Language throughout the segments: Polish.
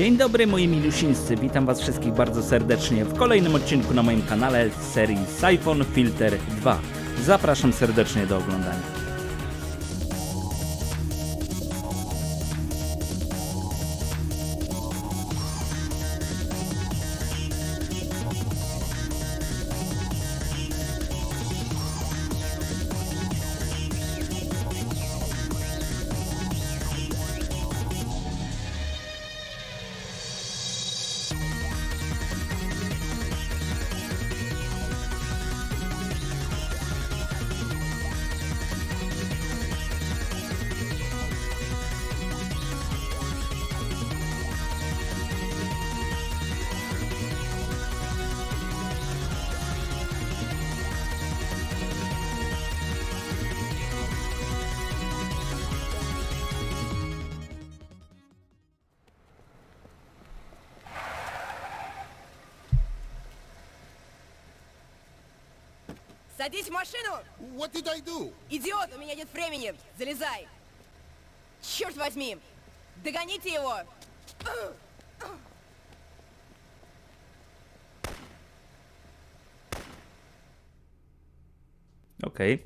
Dzień dobry moi milusińscy, witam was wszystkich bardzo serdecznie w kolejnym odcinku na moim kanale z serii Siphon Filter 2. Zapraszam serdecznie do oglądania. Садись в машину! What did I do? Идиот, у меня нет времени! Залезай! Черт возьми! Догоните его! Okej.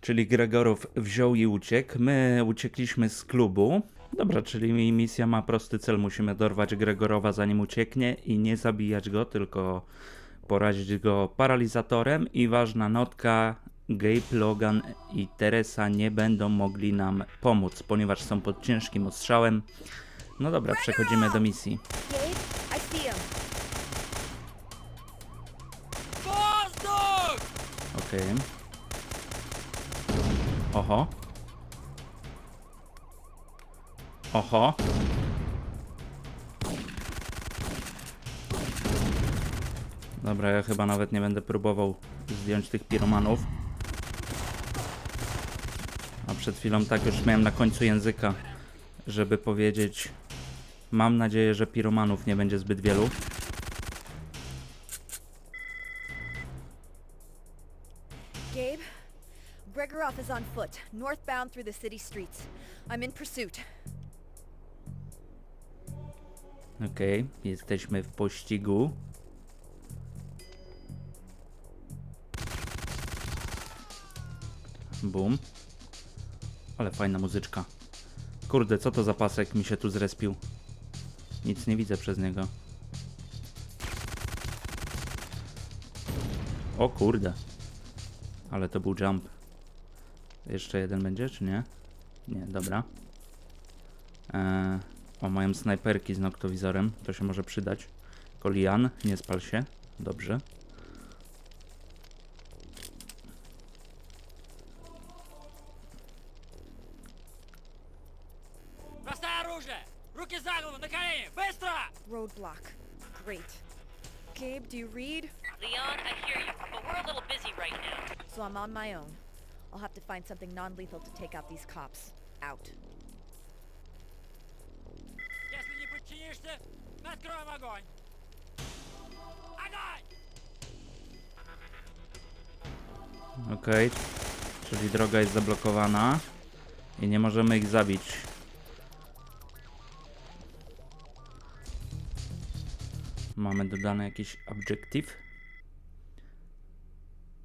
Czyli Gregorow wziął i uciekł. My uciekliśmy z klubu. Dobra, czyli misja ma prosty cel. Musimy dorwać Gregorowa zanim ucieknie i nie zabijać go, tylko porazić go paralizatorem. I ważna notka, Gabe, Logan i Teresa nie będą mogli nam pomóc, ponieważ są pod ciężkim ostrzałem. No dobra, przechodzimy do misji. Okej. Oho. Oho. Dobra, ja chyba nawet nie będę próbował zdjąć tych piromanów. A przed chwilą tak już miałem na końcu języka, żeby powiedzieć Mam nadzieję, że piromanów nie będzie zbyt wielu. Gabe, Gregorov is on foot, northbound through the city streets. I'm in pursuit. Okej, jesteśmy w pościgu. Bum. Ale fajna muzyczka. Kurde, co to za pasek mi się tu zrespił? Nic nie widzę przez niego. O kurde. Ale to był jump. Jeszcze jeden będzie, czy nie? Nie, dobra. Eee, o, mają snajperki z noktowizorem. To się może przydać. Kolian, nie spal się. Dobrze. my own. I'll have to find something non-lethal to take out these cops. Out. Если не подчинишься, мы откроем огонь! Огонь! Okej. Czyli droga jest zablokowana. I nie możemy ich zabić. Mamy dodany jakiś objective.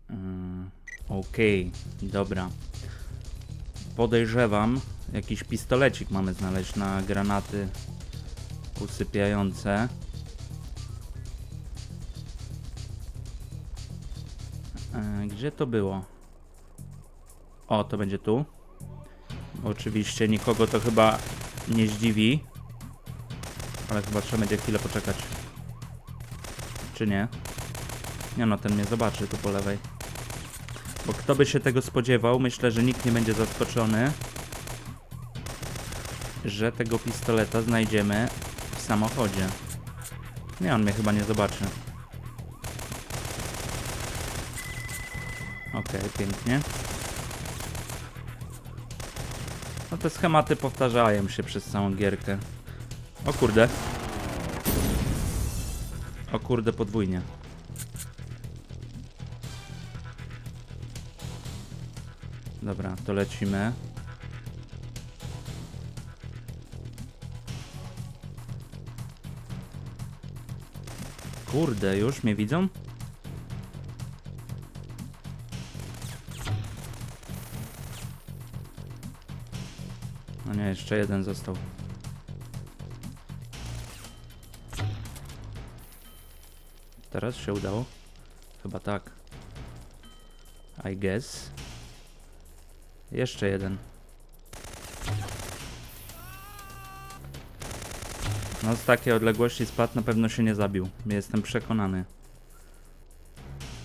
Mm, Okej, dobra. Podejrzewam, jakiś pistolecik mamy znaleźć na granaty usypiające. E, Gdzie to było? O, to będzie tu. Oczywiście nikogo to chyba nie zdziwi. Ale chyba trzeba będzie chwilę poczekać. Czy nie? Nie no, ten mnie zobaczy tu po lewej. Bo kto by się tego spodziewał, myślę, że nikt nie będzie zaskoczony, że tego pistoleta znajdziemy w samochodzie. Nie, on mnie chyba nie zobaczy. Okej, pięknie. No te schematy powtarzają się przez całą gierkę. O kurde. O kurde, podwójnie. Dobra, to lecimy. Kurde, już mnie widzą? No nie, jeszcze jeden został. Teraz się udało? Chyba tak. I guess. Jeszcze jeden. No z takiej odległości spadł na pewno się nie zabił. Jestem przekonany.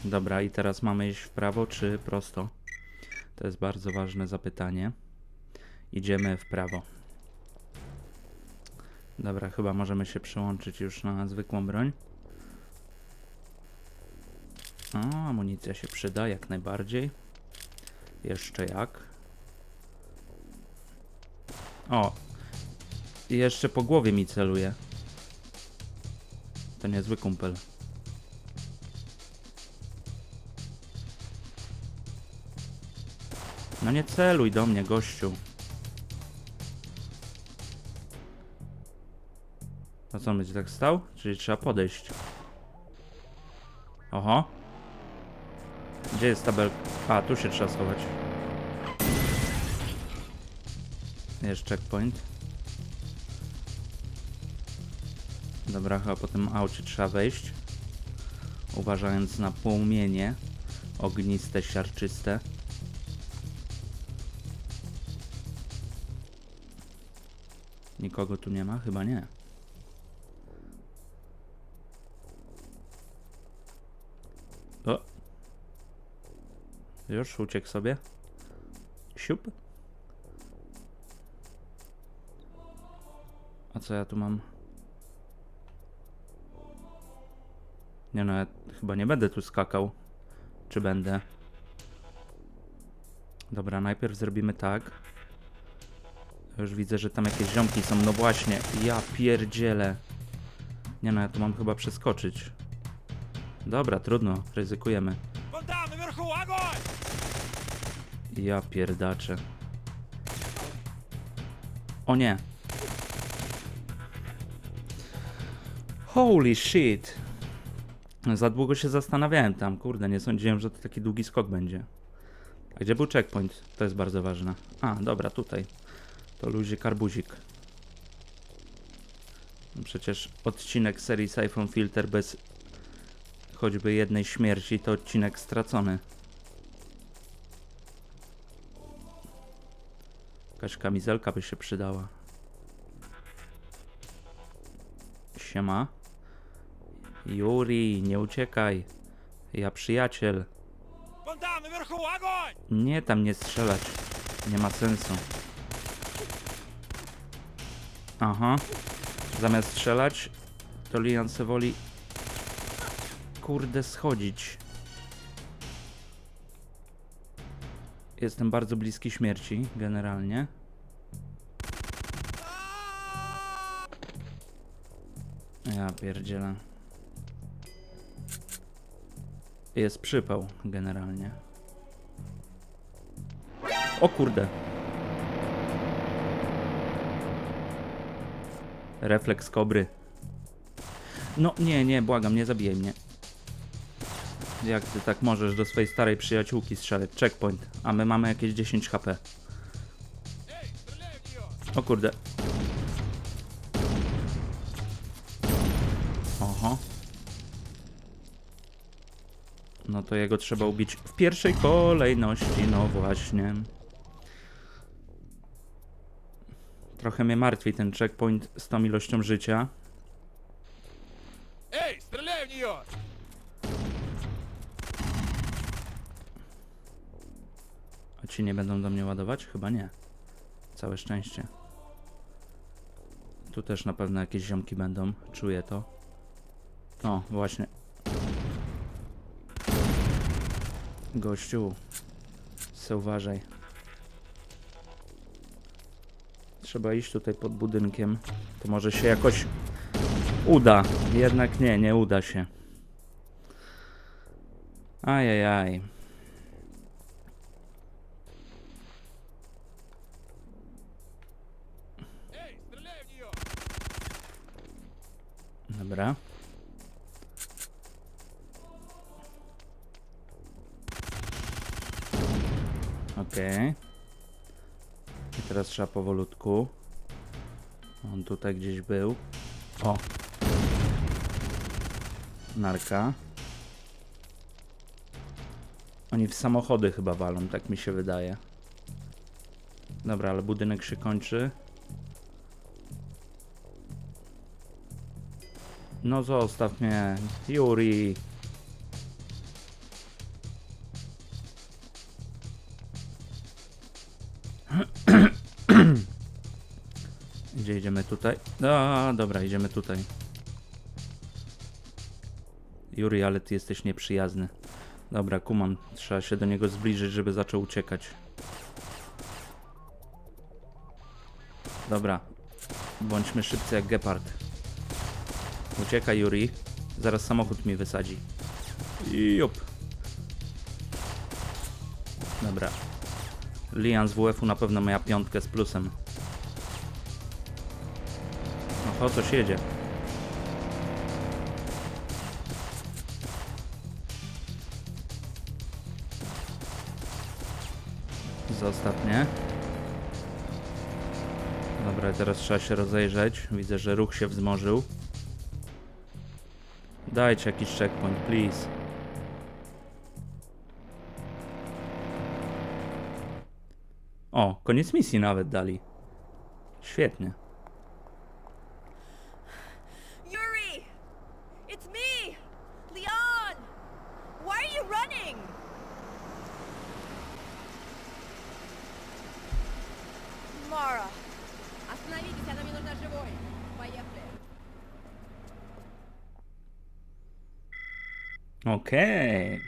Dobra, i teraz mamy iść w prawo czy prosto? To jest bardzo ważne zapytanie. Idziemy w prawo. Dobra, chyba możemy się przełączyć już na zwykłą broń. O, amunicja się przyda jak najbardziej. Jeszcze jak. O, jeszcze po głowie mi celuje. To niezły kumpel. No nie celuj do mnie, gościu. A co on będzie tak stał? Czyli trzeba podejść. Oho. Gdzie jest tabel? A, tu się trzeba schować. Jest checkpoint. Dobra, chyba po tym aucie trzeba wejść. Uważając na płomienie ogniste, siarczyste. Nikogo tu nie ma? Chyba nie. O! Już uciekł sobie. Siup. A co ja tu mam? Nie no, ja chyba nie będę tu skakał. Czy będę? Dobra, najpierw zrobimy tak. Już widzę, że tam jakieś ziomki są. No właśnie, ja pierdzielę. Nie no, ja tu mam chyba przeskoczyć. Dobra, trudno, ryzykujemy. Ja pierdaczę. O nie, Holy shit. Za długo się zastanawiałem tam, kurde, nie sądziłem, że to taki długi skok będzie. A gdzie był checkpoint? To jest bardzo ważne. A, dobra, tutaj. To luzik karbuzik. No Przecież odcinek serii Siphon Filter bez choćby jednej śmierci to odcinek stracony. Jakaś kamizelka by się przydała. Siema. Juri, nie uciekaj. Ja przyjaciel. Nie, tam nie strzelać. Nie ma sensu. Aha. Zamiast strzelać, to lianse woli kurde schodzić. Jestem bardzo bliski śmierci, generalnie. Ja pierdzielę. Jest przypał generalnie. O kurde. Refleks kobry. No nie, nie, błagam, nie zabijaj mnie. Jak ty tak możesz do swojej starej przyjaciółki strzelać? Checkpoint. A my mamy jakieś 10 HP. O kurde. No to jego trzeba ubić w pierwszej kolejności, no właśnie. Trochę mnie martwi ten checkpoint z tą ilością życia. Ej, strzelaj w nią! A ci nie będą do mnie ładować? Chyba nie. Całe szczęście. Tu też na pewno jakieś ziomki będą, czuję to. O, właśnie. Gościu, se uważaj. Trzeba iść tutaj pod budynkiem. To może się jakoś uda. Jednak nie, nie uda się. Ajajaj. Dobra. Okej. I teraz trzeba powolutku. On tutaj gdzieś był. O! Narka. Oni w samochody chyba walą, tak mi się wydaje. Dobra, ale budynek się kończy. No zostaw mnie, Yuri. Tutaj? No, dobra, idziemy tutaj. Yuri, ale ty jesteś nieprzyjazny. Dobra, kumam. Trzeba się do niego zbliżyć, żeby zaczął uciekać. Dobra. Bądźmy szybcy jak gepard. Uciekaj, Yuri. Zaraz samochód mi wysadzi. Jup. Dobra. Lian z WF-u na pewno miała piątkę z plusem. Oho, coś jedzie. Zostaw mnie. Dobra, teraz trzeba się rozejrzeć. Widzę, że ruch się wzmożył. Dajcie jakiś checkpoint, please. O, koniec misji nawet dali. Świetnie. Okej.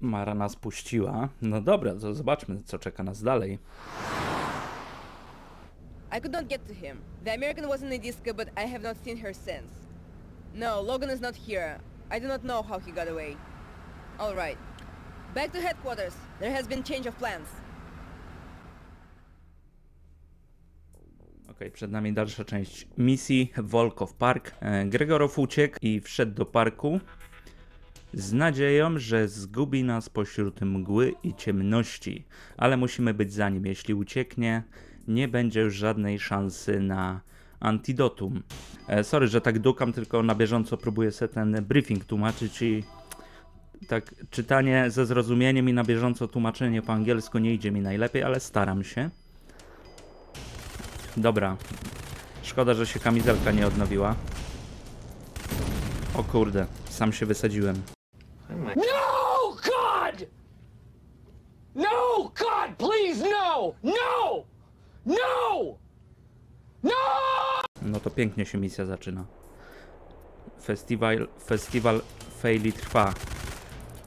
Mara nas puściła. No dobra, to zobaczmy, co czeka nas dalej. I could not get to him. The American was in the disco, but I have not seen her since. No, Logan is not here. I do not know how he got away. Alright. Back to headquarters. There has been change of plans. Okej, przed nami dalsza część misji Volkov Park. E, Gregorow uciekł i wszedł do parku z nadzieją, że zgubi nas pośród mgły i ciemności, ale musimy być za nim. Jeśli ucieknie, nie będzie już żadnej szansy na antidotum. E, sorry, że tak dukam, tylko na bieżąco próbuję sobie ten briefing tłumaczyć i tak czytanie ze zrozumieniem i na bieżąco tłumaczenie po angielsku nie idzie mi najlepiej, ale staram się. Dobra. Szkoda, że się kamizelka nie odnowiła. O kurde, sam się wysadziłem. No, God! No, God, please, no! No! No! No! No to pięknie się misja zaczyna. Festiwal, festiwal faili trwa.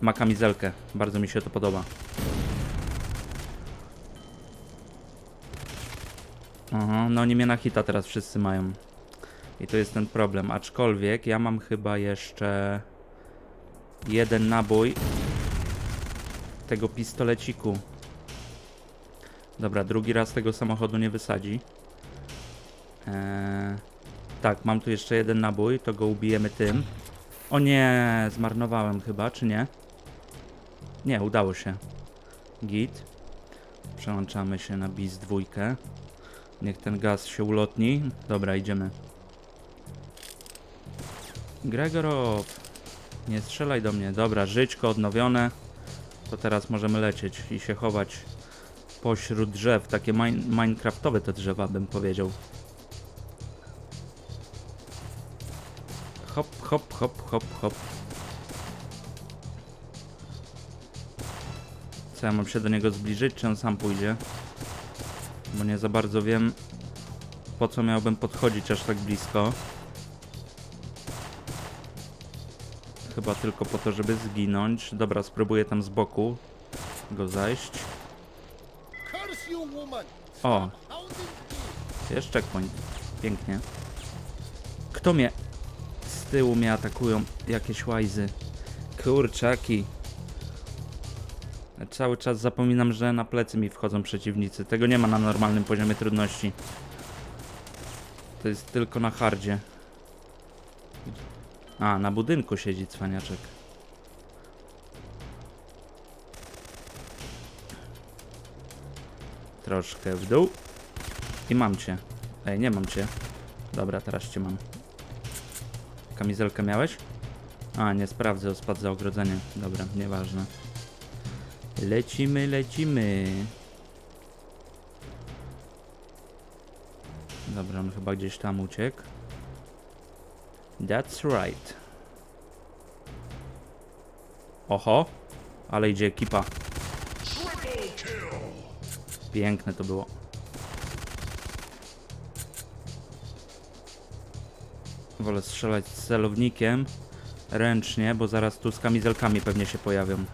Ma kamizelkę. Bardzo mi się to podoba. Aha, no nie mnie na hita teraz wszyscy mają. I to jest ten problem. Aczkolwiek ja mam chyba jeszcze jeden nabój tego pistoleciku. Dobra, drugi raz tego samochodu nie wysadzi. Eee, tak, mam tu jeszcze jeden nabój, to go ubijemy tym. O nie, zmarnowałem chyba, czy nie? Nie, udało się. Git. Przełączamy się na bis dwójkę. Niech ten gaz się ulotni. Dobra, idziemy. Gregorow, nie strzelaj do mnie. Dobra, żyćko odnowione. To teraz możemy lecieć i się chować pośród drzew. Takie min minecraftowe te drzewa, bym powiedział. Hop, hop, hop, hop, hop. Co ja mam się do niego zbliżyć, czy on sam pójdzie? Bo nie za bardzo wiem, po co miałbym podchodzić aż tak blisko. Chyba tylko po to, żeby zginąć. Dobra, spróbuję tam z boku go zajść. O, jest checkpoint. Pięknie. Kto mnie... Z tyłu mnie atakują jakieś łajzy. Kurczaki. Cały czas zapominam, że na plecy mi wchodzą przeciwnicy. Tego nie ma na normalnym poziomie trudności. To jest tylko na hardzie. A, na budynku siedzi cwaniaczek. Troszkę w dół. I mam cię. Ej, nie mam cię. Dobra, teraz cię mam. Kamizelkę miałeś? A, nie sprawdzę, spadł za ogrodzenie. Dobra, nieważne. Lecimy, lecimy. Dobra, on chyba gdzieś tam uciekł. That's right. Oho, ale idzie ekipa. Piękne to było. Wolę strzelać z celownikiem ręcznie, bo zaraz tu z kamizelkami pewnie się pojawią.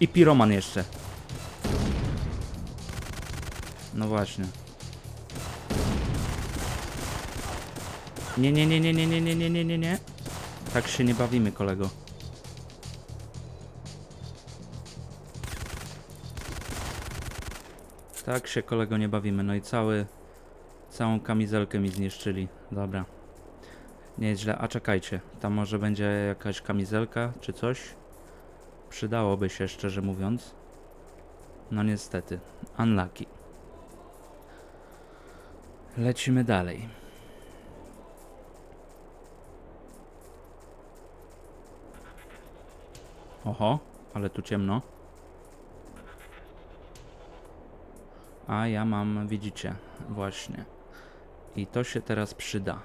I piroman jeszcze. No właśnie. Nie, nie, nie, nie, nie, nie, nie, nie, nie, nie, nie. Tak się nie bawimy, kolego. Tak się, kolego, nie bawimy. No i cały, całą kamizelkę mi zniszczyli. Dobra. Nie jest źle. A czekajcie, tam może będzie jakaś kamizelka czy coś? Przydałoby się, szczerze mówiąc. No niestety. Unlucky. Lecimy dalej. Oho, ale tu ciemno. A ja mam, widzicie, właśnie. I to się teraz przyda.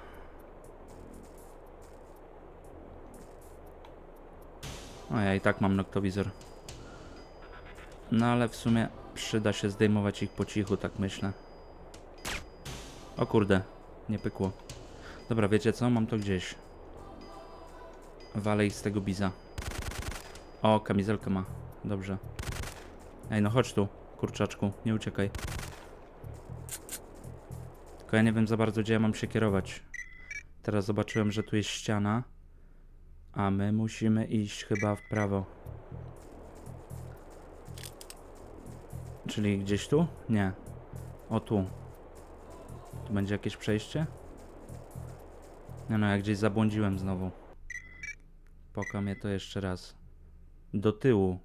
O, ja i tak mam noktowizor. No ale w sumie przyda się zdejmować ich po cichu, tak myślę. O kurde, nie pykło. Dobra, wiecie co? Mam to gdzieś. Ich z tego biza. O, kamizelkę ma. Dobrze. Ej, no chodź tu, kurczaczku, nie uciekaj. Tylko ja nie wiem za bardzo, gdzie ja mam się kierować. Teraz zobaczyłem, że tu jest ściana. A my musimy iść chyba w prawo. Czyli gdzieś tu? Nie. O tu. Tu będzie jakieś przejście? Nie no, ja gdzieś zabłądziłem znowu. Poka mnie to jeszcze raz. Do tyłu.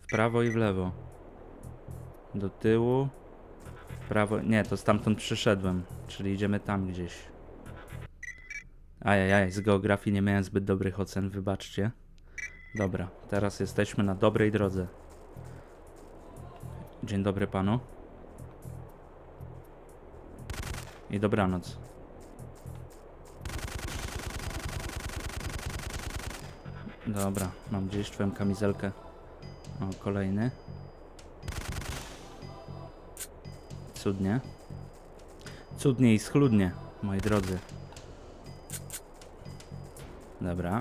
W prawo i w lewo. Do tyłu. W prawo. Nie, to stamtąd przyszedłem. Czyli idziemy tam gdzieś. Ajajaj, z geografii nie miałem zbyt dobrych ocen, wybaczcie. Dobra, teraz jesteśmy na dobrej drodze. Dzień dobry panu. I dobranoc. Dobra, mam gdzieś twoją kamizelkę. O, kolejny. Cudnie. Cudnie i schludnie, moi drodzy. Dobra.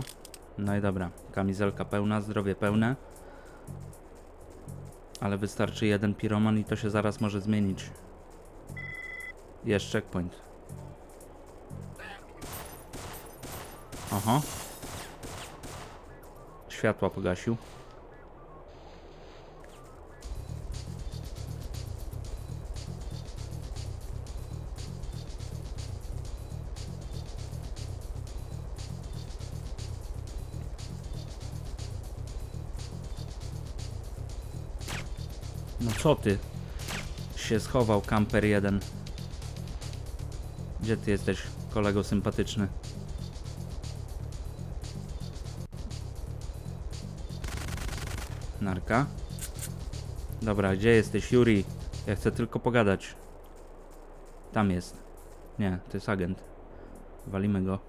No i dobra. Kamizelka pełna, zdrowie pełne. Ale wystarczy jeden piroman i to się zaraz może zmienić. Jest checkpoint. Oho. Światła pogasił. No co ty? Się schował kamper jeden. Gdzie ty jesteś, kolego sympatyczny? Narka. Dobra, gdzie jesteś, Yuri? Ja chcę tylko pogadać. Tam jest. Nie, to jest agent. Walimy go.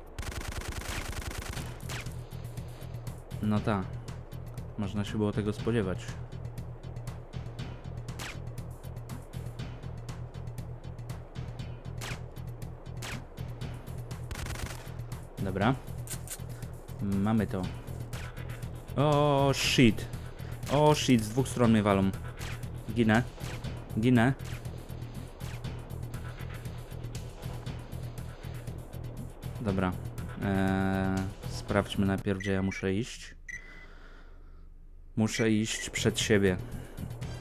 No tak. Można się było tego spodziewać. Dobra. Mamy to. O shit. O shit, z dwóch stron mnie walą. Ginę. Ginę. Dobra. Eee, sprawdźmy najpierw, gdzie ja muszę iść. Muszę iść przed siebie.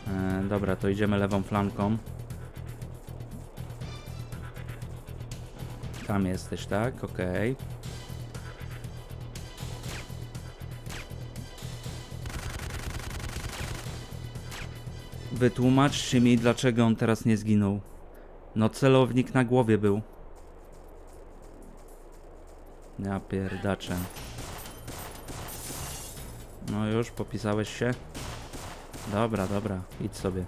Eee, dobra, to idziemy lewą flanką. Tam jesteś, tak? Okej. Wytłumaczcie mi, dlaczego on teraz nie zginął. No celownik na głowie był. Ja pierdaczę. No już, popisałeś się? Dobra, dobra, idź sobie.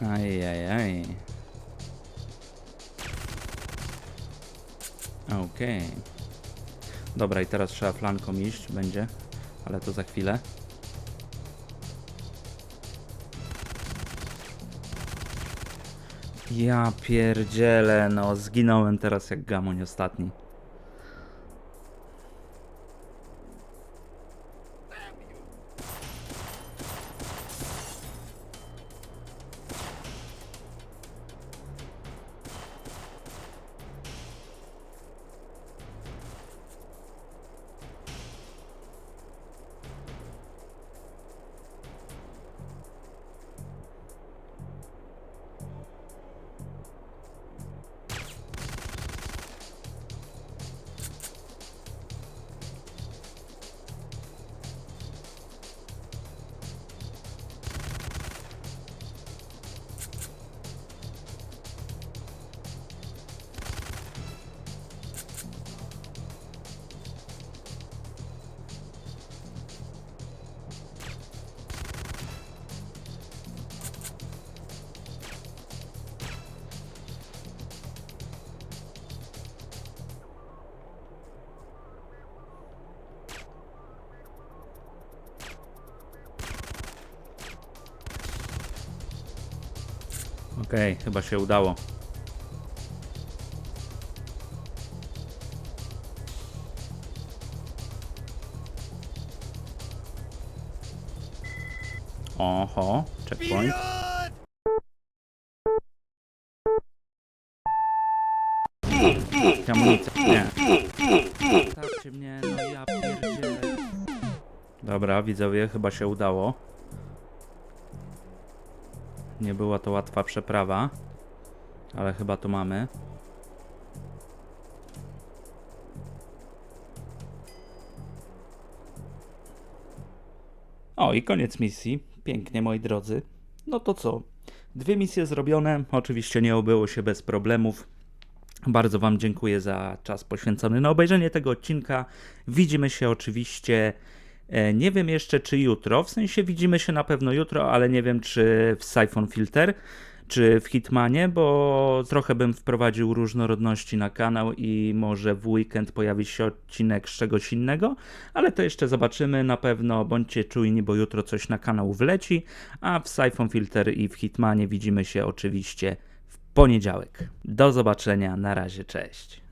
Ajajaj. Okej. Dobra, i teraz trzeba flanką iść, będzie, ale to za chwilę. Ja pierdzielę, no zginąłem teraz jak gamoń ostatni. Okej, chyba się udało. Oho, checkpoint. Amunicja, nie. Stawcie mnie, no ja pierdzielę. Dobra, widzowie, chyba się udało. Nie była to łatwa przeprawa, ale chyba to mamy. O, i koniec misji. Pięknie, moi drodzy. No to co? Dwie misje zrobione. Oczywiście nie obyło się bez problemów. Bardzo Wam dziękuję za czas poświęcony na obejrzenie tego odcinka. Widzimy się oczywiście. E, Nie wiem jeszcze czy jutro, w sensie widzimy się na pewno jutro, ale nie wiem czy w Siphon Filter, czy w Hitmanie, bo trochę bym wprowadził różnorodności na kanał i może w weekend pojawi się odcinek z czegoś innego, ale to jeszcze zobaczymy na pewno. Bądźcie czujni, bo jutro coś na kanał wleci, a w Siphon Filter i w Hitmanie widzimy się oczywiście w poniedziałek. Do zobaczenia, na razie, cześć.